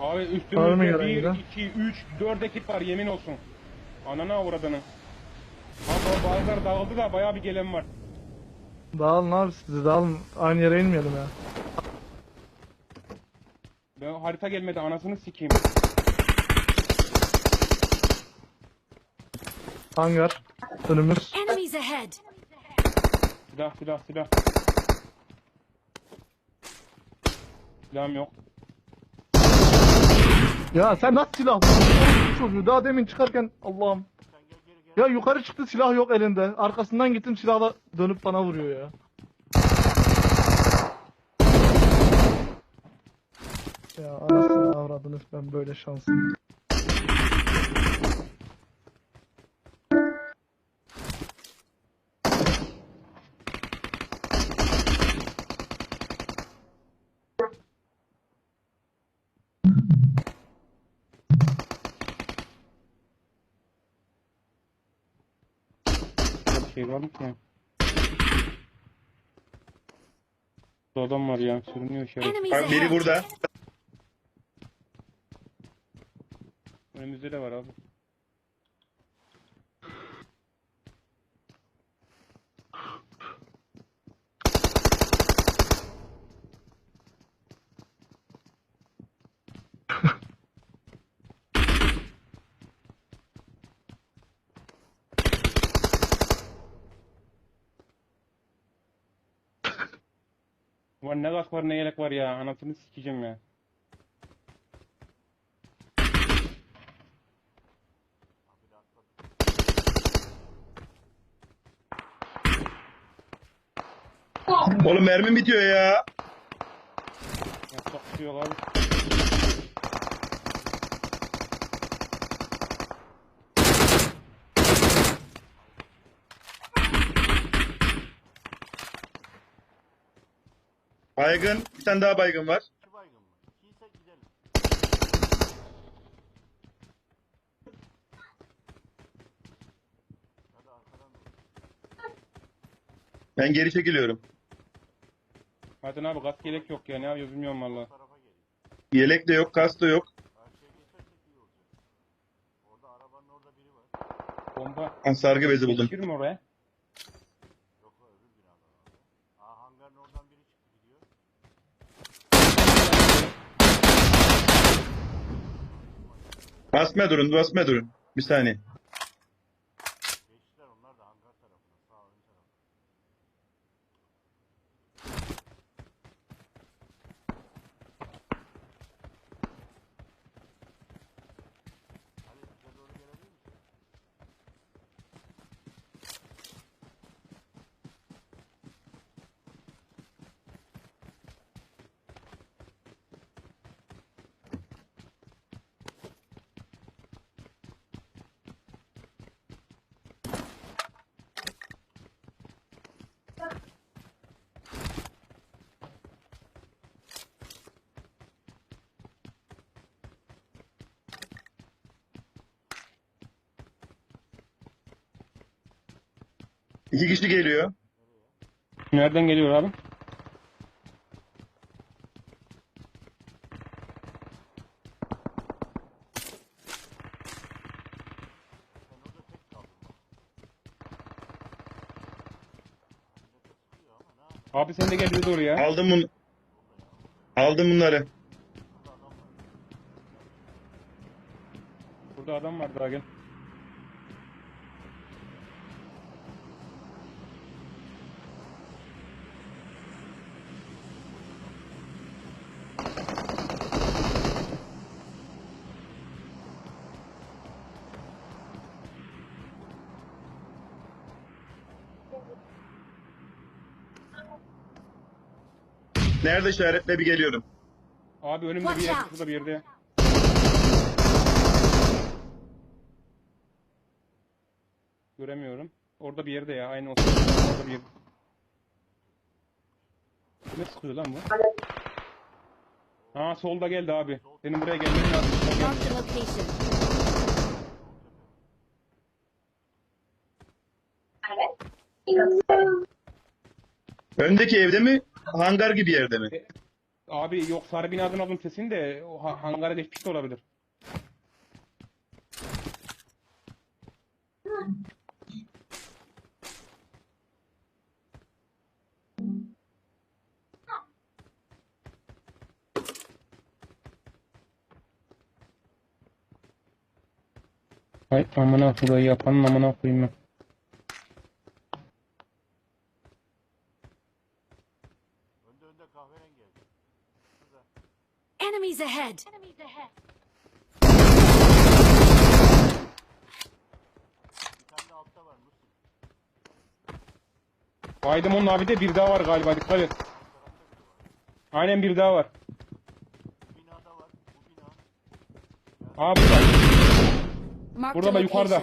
Abi Var mı üstümüzde gelen 1, giden? 2, 3, 4 ekip var yemin olsun. Anana avradını. Abi bazıları dağıldı da bayağı bir gelen var. Dağılın abi sizi dağılın. Aynı yere inmeyelim ya. Ben harita gelmedi anasını sikeyim. Hangar. Önümüz. Enemies ahead! Silah silah silah. Silahım yok. Ya sen nasıl silah buldun? Çocuğu daha demin çıkarken Allah'ım. Ya yukarı çıktı silah yok elinde. Arkasından gittim silahla dönüp bana vuruyor ya. Ya anasını avradınız ben böyle şanslıyım. Şey var mı ki? Burada adam var ya sürünüyor. Enemies Bak biri burada. Önümüzde de var abi. Var ne gaz var ne yelek var ya anasını sikeceğim ya. Oğlum mermim bitiyor ya. Şey yok abi. Baygın. Bir tane daha baygın var. Ben geri çekiliyorum. Hadi abi gaz yelek yok ya ne yapıyoruz bilmiyorum valla. Yelek de yok, kas da yok. Bomba. Ben sargı bezi buldum. Mi oraya? Basma durun, basma durun. Bir saniye. İki kişi geliyor. Nereden geliyor abi? Abi sen de gel bize doğru ya. Aldım bunu. Aldım bunları. Burada adam var daha gel. Nerede işaretle bir geliyorum. Abi önümde bir Watch yer, out. şurada bir yerde. Göremiyorum. Orada bir yerde ya, aynı o sırada orada bir yerde. Ne sıkıyor lan bu? Ha solda geldi abi. Senin buraya gelmen lazım. Location. Öndeki evde mi? Hangar gibi yerde mi? Abi yok sarı binadan aldım sesini de o ha- hangara geçmiş de olabilir. Hay amına koyayım yapanın amına koyayım. Önde önde kahverengi geldi. Şurada. Enemies ahead! Bir tane de altta var Musi. Baydım onun abi de bir daha var galiba dikkat et. Aynen bir daha var. Binada var. Bu bina. Aa burada. Burada a bak, yukarıda.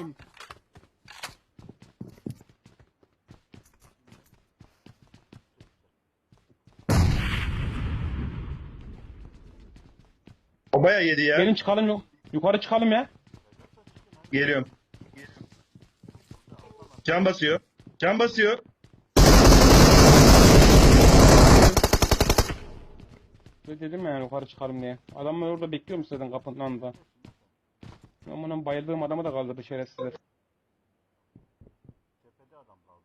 bayağı yedi ya. Gelin çıkalım yok. Yukarı çıkalım ya. Geliyorum. Can basıyor. Can basıyor. Ben dedim ya yukarı çıkalım diye. Adamlar orada bekliyormuş zaten kapının önünde. Aman bayıldığım adamı da kaldırdı şerefsizler. Tepede adam kaldı.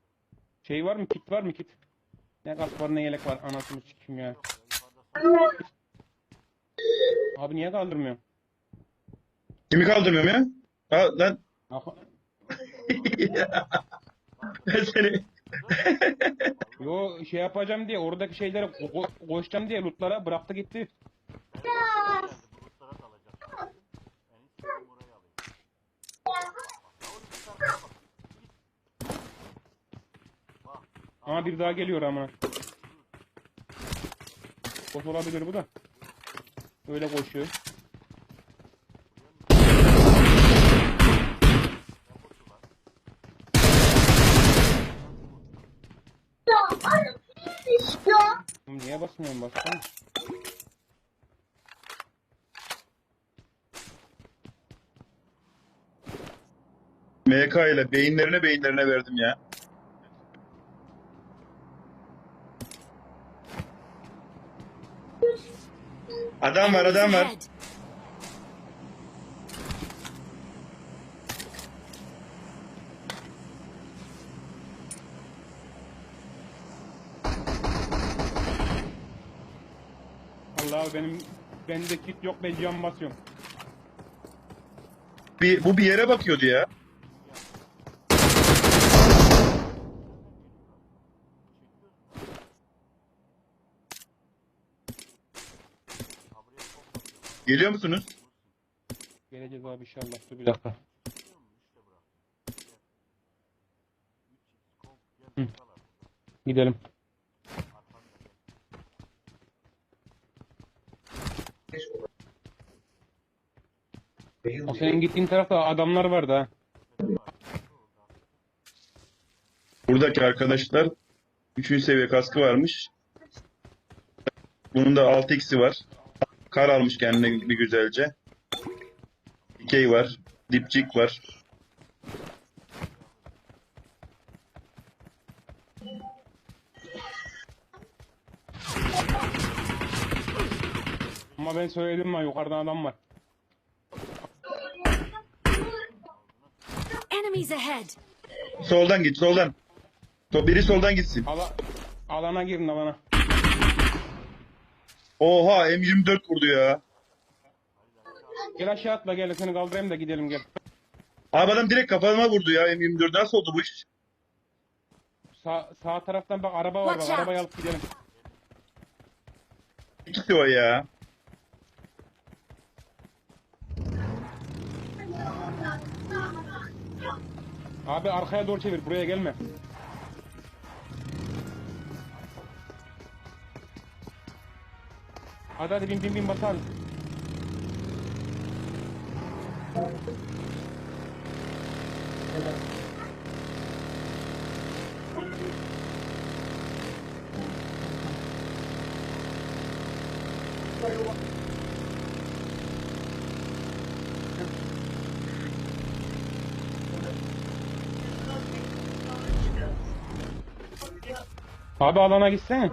Şey var mı kit var mı kit? Ne kask var ne yelek var anasını sikim ya. Abi niye kaldırmıyor? Kimi kaldırmıyorum ya? Ha lan ben seni. Yo şey yapacağım diye oradaki şeyleri ko- ko- koşacağım diye lootlara bıraktı gitti. Bulutlara bir daha geliyor ama. Boş olabilir bu da. Öyle koşuyor. Oğlum Niye basmıyorum baksana. MK ile beyinlerine beyinlerine verdim ya. Adam var adam var. Allah benim bende kit yok ben can basıyorum. Bir, bu bir yere bakıyordu ya. Geliyor musunuz? Geleceğiz abi inşallah. Dur bir dakika. Hı. Gidelim. O senin gittiğin tarafta adamlar vardı ha. Buradaki arkadaşlar 3. seviye kaskı varmış. Bunun da 6x'i var. Kar almış kendine bir güzelce. Dikey var. Dipçik var. Ama ben söyledim ha yukarıdan adam var. Enemies ahead! Soldan git soldan. So- Biri soldan gitsin. Ala alana girin alana. Oha M24 vurdu ya. Gel aşağı atla gel seni kaldırayım da gidelim gel. Abi adam direkt kafama vurdu ya M24. Nasıl oldu bu iş? Sağ, sağ taraftan bak araba var bak Watch out. arabayı alıp gidelim. İkisi o ya. Abi arkaya doğru çevir buraya gelme. Hadi hadi bin bin bin basalım. Abi alana gitsene.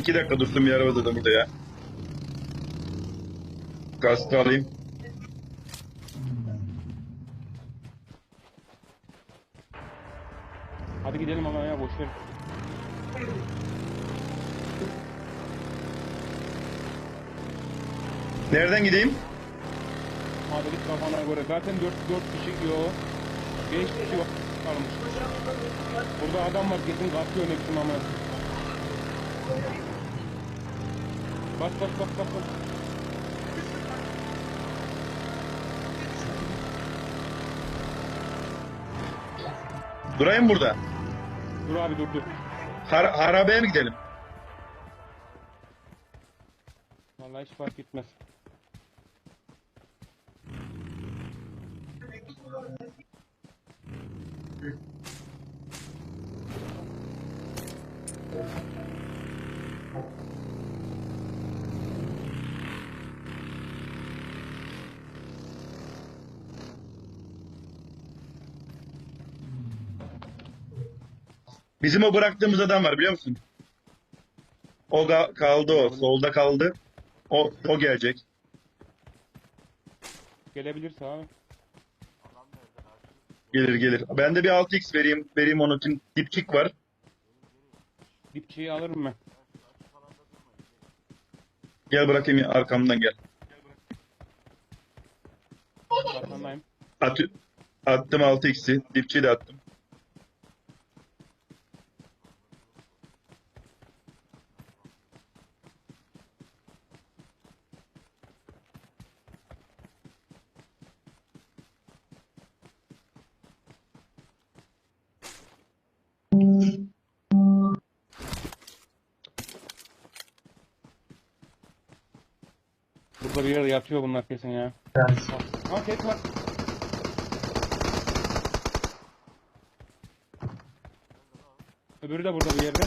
İki dakika dursun bir arabada da burada ya. Kaskı alayım. Hadi gidelim ama ya boş ver. Nereden gideyim? Hadi git kafana göre. Zaten 4 4 kişi yok. 5 kişi var. Kalmış. Burada adam var kesin kalkıyor biçim ama. Bas bas bas bas bas. Durayım burada. Dur abi dur dur. Har harabeye mi gidelim? Vallahi hiç fark etmez. Bizim o bıraktığımız adam var biliyor musun? O ga- kaldı o. Solda kaldı. O o gelecek. Gelebilirse abi. Gelir gelir. Ben de bir 6x vereyim. Vereyim onun için. Dipçik var. Dipçiyi alırım ben. Gel bırakayım ya, arkamdan gel. Arkandayım. At attım 6x'i. Dipçiyi de attım. Burada bir yerde yatıyor bunlar kesin ya. Ha tek var. Öbürü de burada bir yerde.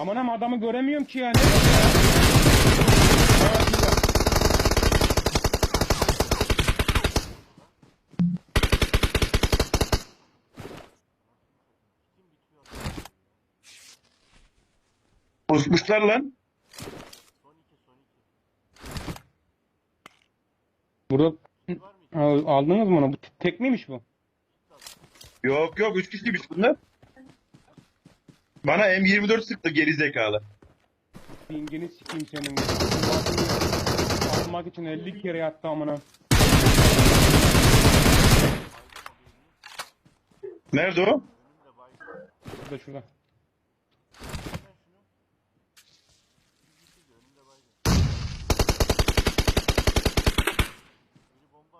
Aman ama adamı göremiyorum ki yani. Şurada. Pusmuşlar lan. Burada Ha, aldınız mı onu? Bu tek miymiş bu? Yok yok 3 kişiymiş bunlar. Bana M24 sıktı geri zekalı. Dingini sikeyim senin. Almak için 50 kere yattı amına. Nerede o? Şurada şurada.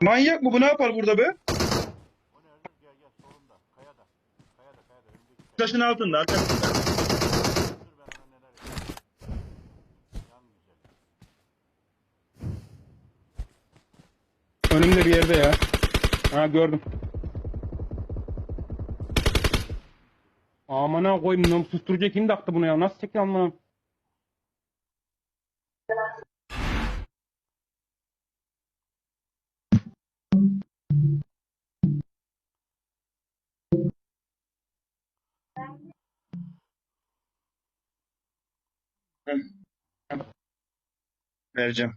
Manyak mı bu ne yapar burada be? Taşın altında arkasında. Önümde bir yerde ya. Ha gördüm. Amına koyayım lan susturucu kim taktı bunu ya? Nasıl çekiyor amına? Vereceğim.